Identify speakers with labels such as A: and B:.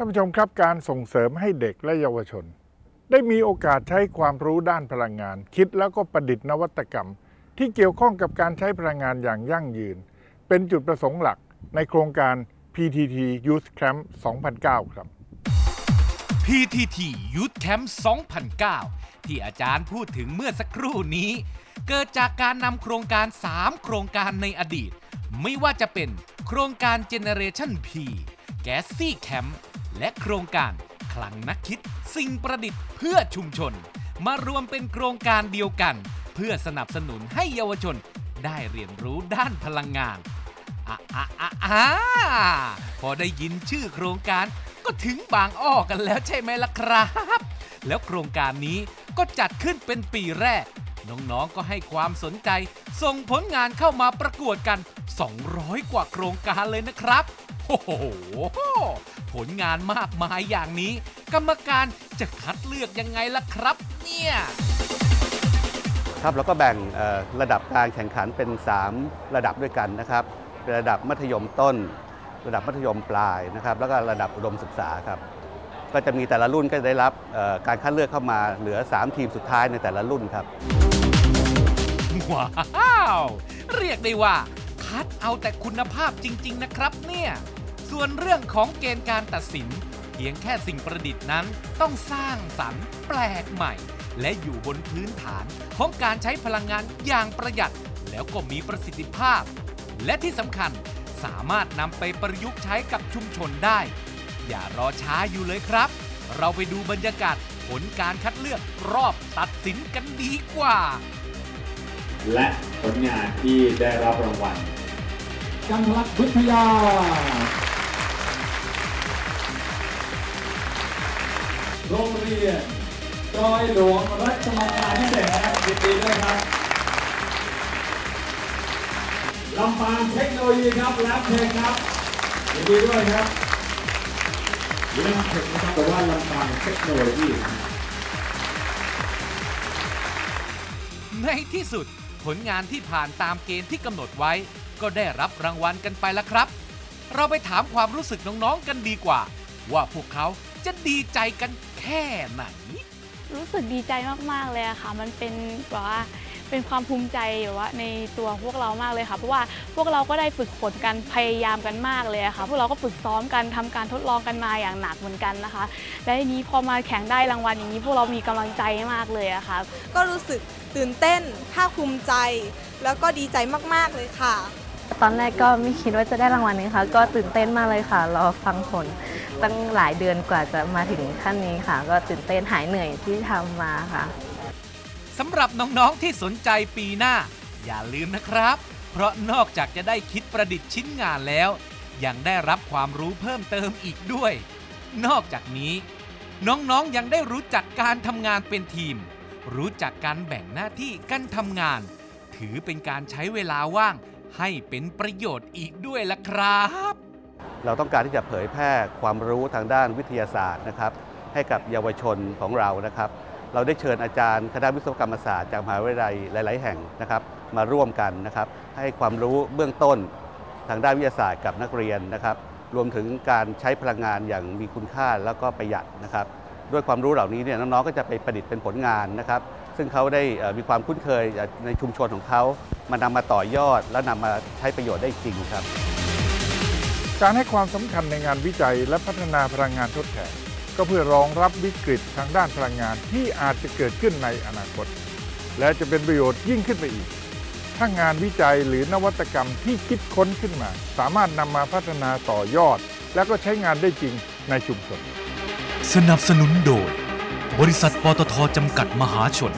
A: ท่านผู้ชมครับการส่งเสริมให้เด็กและเยาวชน ได้มีโอกาสใช้ความรู้ด้านพลังงาน คิดแล้วก็ประดิษฐ์นวัตกรรม ที่เกี่ยวข้องกับการใช้พลังงานอย่างยั่งยืน เป็นจุดประสงค์หลักในโครงการ PTT Youth Camp 2009 ครับ
B: PTT Youth Camp 2009 ที่อาจารย์พูดถึงเมื่อสักครู่นี้ เกิดจากการนำโครงการ 3 โครงการในอดีต ไม่ว่าจะเป็นโครงการ Generation P g a s s y Camp และโครงการคลังนักคิด สิ่งประดิษฐ์เพื่อชุมชน มารวมเป็นโครงการเดียวกัน เพื่อสนับสนุนให้เยาวชนได้เรียนรู้ด้านพลังงานอะอะอะอะพอได้ยินชื่อโครงการก็ถึงบางอ้อกันแล้วใช่ไหมล่ะครับ แล้วโครงการนี้ก็จัดขึ้นเป็นปีแรก น้องๆก็ให้ความสนใจ ส่งผลงานเข้ามาประกวดกัน 200 กว่าโครงการเลยนะครับ โอ้โห ผลงานมากมายอย่างนี้ กรรมการจะคัดเลือกยังไงล่ะครับ เนี่ย
C: ครับแล้วก็แบ่งเอ่อระดับการแข่งขันเป็น 3 ระดับด้วยกันนะครับเป็นระดับมัธยมต้น ระดับมัธยมปลายนะครับ แล้วก็ระดับอุดมศึกษาครับ ก็จะมีแต่ละรุ่นก็จะได้รับเอ่อการคัดเลือกเข้ามาเหลือ 3 ทีมสุดท้ายในแต่ละรุ่นครับ
B: ว้าว เรียกได้ว่า คัดเอาแต่คุณภาพจริง ๆ นะครับเนี่ย ส่วนเรื่องของเกณฑ์การตัดสิน เพียงแค่สิ่งประดิษฐ์นั้นต้องสร้างสรรค์แปลกใหม่ และอยู่บนพื้นฐานของการใช้พลังงานอย่างประหยัด แล้วก็มีประสิทธิภาพ และที่สำคัญสามารถนำไปประยุกต์ใช้กับชุมชนได้ อย่ารอช้าอยู่เลยครับ เราไปดูบรรยากาศผลการคัดเลือกรอบตัดสินกันดีกว่า
D: และผลงานที่ได้รับรางวัล
E: กันทลักษณ์วิทยา โรงเรียนจอยหลวงรัชมังคลาพิเศษนะครับยินดีด้วยครับลำปางเทคโนโลยีครับแลบเทคครับยินดีด้วยครับแลบเทคนะครับแต่ว่าลำปางเทคโนโลยี
B: ในที่สุดผลงานที่ผ่านตามเกณฑ์ที่กำหนดไว้ ก็ได้รับรางวัลกันไปแล้วครับ เราไปถามความรู้สึกน้องๆกันดีกว่า ว่าพวกเขา จะดีใจกันแค่ไหน
F: รู้สึกดีใจมากๆเลยอะค่ะ มันเป็นแบบว่าเป็นความภูมิใจแบบว่าในตัวพวกเรามากเลยค่ะ เพราะว่าพวกเราก็ได้ฝึกฝนกันพยายามกันมากเลยอะค่ะ พวกเราก็ฝึกซ้อมกันทำการทดลองกันมาอย่างหนักเหมือนกันนะคะ และทีนี้พอมาแข่งได้รางวัลอย่างนี้ พวกเรามีกำลังใจมากเลยอะค่ะ
G: ก็รู้สึกตื่นเต้นภาคภูมิใจ แล้วก็ดีใจมากๆเลยค่ะ
H: ตอนแรกก็ไม่คิดว่าจะได้รางวัลนี้ค่ะ ก็ตื่นเต้นมากเลยค่ะ รอฟังผลตั้งหลายเดือนกว่าจะมาถึงขั้นนี้ค่ะ ก็ตื่นเต้นหายเหนื่อยที่ทำมาค่ะ
B: สำหรับน้องๆที่สนใจปีหน้า อย่าลืมนะครับ เพราะนอกจากจะได้คิดประดิษฐ์ชิ้นงานแล้ว ยังได้รับความรู้เพิ่มเติมอีกด้วย นอกจากนี้ น้องๆยังได้รู้จักการทำงานเป็นทีม รู้จักการแบ่งหน้าที่กันทำงาน ถือเป็นการใช้เวลาว่าง ให้เป็นประโยชน์อีกด้วยล่ะครับ
C: เราต้องการที่จะเผยแพร่ความรู้ทางด้านวิทยาศาสตร์นะครับ ให้กับเยาวชนของเรานะครับ เราได้เชิญอาจารย์คณะวิศวกรรมศาสตร์จากมหาวิทยาลัยหลาย ๆ แห่งนะครับ มาร่วมกันนะครับ ให้ความรู้เบื้องต้นทางด้านวิทยาศาสตร์กับนักเรียนนะครับ รวมถึงการใช้พลังงานอย่างมีคุณค่าแล้วก็ประหยัดนะครับ ด้วยความรู้เหล่านี้เนี่ยน้องๆก็จะไปประดิษฐ์เป็นผลงานนะครับ ซึ่งเขาได้เอ่อมีความคุ้นเคยในชุมชนของเขามานำมาต่อยอด แล้วนำมาใช้ประโยชน์ได้จริงครับ
A: การให้ความสำคัญในงานวิจัยและพัฒนาพลังงานทดแทนก็เพื่อรองรับวิกฤตทางด้านพลังงานที่อาจจะเกิดขึ้นในอนาคต และจะเป็นประโยชน์ยิ่งขึ้นไปอีก ถ้างานวิจัยหรือนวัตกรรมที่คิดค้นขึ้นมา สามารถนำมาพัฒนาต่อยอด และก็ใช้งานได้จริงในชุมชน
B: สนับสนุนโดย บริษัทปตทจำกัดมหาชน